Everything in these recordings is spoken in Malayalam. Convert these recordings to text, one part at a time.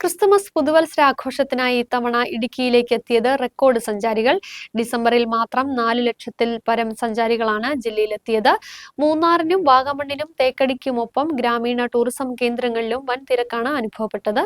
ക്രിസ്തുമസ് പുതുവത്സരാഘോഷത്തിനായി ഇത്തവണ ഇടുക്കിയിലേക്ക് എത്തിയത് റെക്കോർഡ് സഞ്ചാരികൾ. ഡിസംബറിൽ മാത്രം നാല് ലക്ഷത്തിൽ പരം സഞ്ചാരികളാണ് ജില്ലയിലെത്തിയത്. മൂന്നാറിനും വാഗമണ്ണിനും തേക്കടിക്കുമൊപ്പം ഗ്രാമീണ ടൂറിസം കേന്ദ്രങ്ങളിലും വൻ തിരക്കാണ് അനുഭവപ്പെട്ടത്.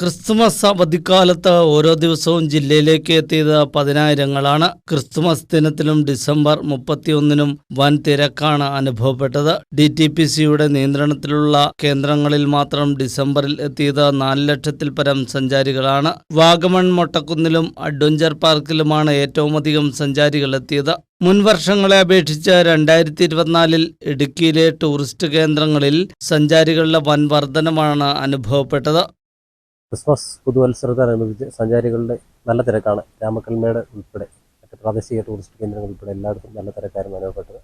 ക്രിസ്തുമസ് അവധിക്കാലത്ത് ഓരോ ദിവസവും ജില്ലയിലേക്ക് എത്തിയത് പതിനായിരങ്ങളാണ്. ക്രിസ്തുമസ് ദിനത്തിലും ഡിസംബർ മുപ്പത്തിയൊന്നിനും വൻ തിരക്കാണ് അനുഭവപ്പെട്ടത്. ഡി ടി പി സിയുടെ നിയന്ത്രണത്തിലുള്ള കേന്ദ്രങ്ങളിൽ മാത്രം ഡിസംബറിൽ എത്തിയത് നാല് ലക്ഷത്തിൽ പരം സഞ്ചാരികളാണ്. വാഗമൺ മൊട്ടക്കുന്നിലും അഡ്വഞ്ചർ പാർക്കിലുമാണ് ഏറ്റവും അധികം സഞ്ചാരികൾ എത്തിയത്. മുൻ വർഷങ്ങളെ അപേക്ഷിച്ച് രണ്ടായിരത്തി ഇരുപത്തിനാലിൽ ഇടുക്കിയിലെ ടൂറിസ്റ്റ് കേന്ദ്രങ്ങളിൽ സഞ്ചാരികളുടെ വൻ വർധനമാണ് അനുഭവപ്പെട്ടത്. ക്രിസ്മസ് പുതുവത്സരത്തോടനുബന്ധിച്ച് സഞ്ചാരികളുടെ നല്ല തിരക്കാണ്. രാമക്കൽമേട് ഉൾപ്പെടെ മറ്റ് പ്രാദേശിക ടൂറിസ്റ്റ് കേന്ദ്രങ്ങൾ ഉൾപ്പെടെ എല്ലായിടത്തും നല്ല തിരക്കായിരുന്നു അനുഭവപ്പെട്ടത്.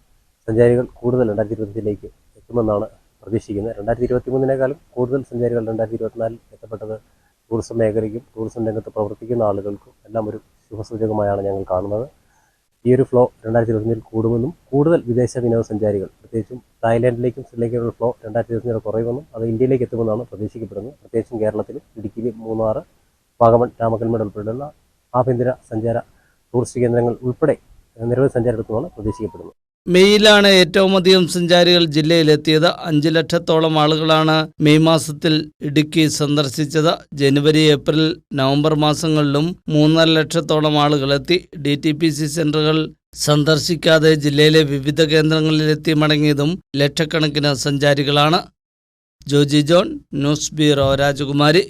സഞ്ചാരികൾ കൂടുതൽ രണ്ടായിരത്തി ഇരുപത്തിലേക്ക് എത്തുമെന്നാണ് പ്രതീക്ഷിക്കുന്നത്. രണ്ടായിരത്തി ഇരുപത്തി മൂന്നിനേക്കാളും കൂടുതൽ സഞ്ചാരികൾ രണ്ടായിരത്തി ഇരുപത്തിനാലിൽ എത്തപ്പെട്ടത് ടൂറിസം മേഖലയ്ക്കും ടൂറിസം രംഗത്ത് പ്രവർത്തിക്കുന്ന ആളുകൾക്കും എല്ലാം ഒരു ശുഭസൂചകമായാണ് ഞങ്ങൾ കാണുന്നത്. ഈ ഒരു ഫ്ലോ രണ്ടായിരത്തി ഇരുപത്തിയഞ്ചിൽ കൂടുമെന്നും കൂടുതൽ വിദേശ വിനോദസഞ്ചാരികൾ പ്രത്യേകിച്ചും തായ്ലാൻഡിലേക്കും ശ്രീലങ്കയിലുള്ള ഫ്ലോ രണ്ടായിരത്തി ഇരുപത്തിയഞ്ചിൽ കുറയുമെന്നും അത് ഇന്ത്യയിലേക്ക് എത്തുമെന്നാണ് പ്രതീക്ഷിക്കപ്പെടുന്നത്. പ്രത്യേകിച്ചും കേരളത്തിൽ ഇടുക്കിയിൽ മൂന്നാർ വാഗമൺ രാമക്കൽമേട് ഉൾപ്പെടെയുള്ള ആഭ്യന്തര സഞ്ചാര ടൂറിസ്റ്റ് കേന്ദ്രങ്ങൾ ഉൾപ്പെടെ നിരവധി സഞ്ചാരികളെത്തുമെന്നാണ് പ്രതീക്ഷിക്കപ്പെടുന്നത്. മെയ്യിലാണ് ഏറ്റവും അധികം സഞ്ചാരികൾ ജില്ലയിലെത്തിയത്. അഞ്ച് ലക്ഷത്തോളം ആളുകളാണ് മെയ് മാസത്തിൽ ഇടുക്കി സന്ദർശിച്ചത്. ജനുവരി ഏപ്രിൽ നവംബർ മാസങ്ങളിലും മൂന്നര ലക്ഷത്തോളം ആളുകളെത്തി ഡി ടി പി സി സെന്ററുകൾ സന്ദർശിക്കാതെ ജില്ലയിലെ വിവിധ കേന്ദ്രങ്ങളിലെത്തി മടങ്ങിയതും ലക്ഷക്കണക്കിന് സഞ്ചാരികളാണ്. Joji John news bureau Rajakumari.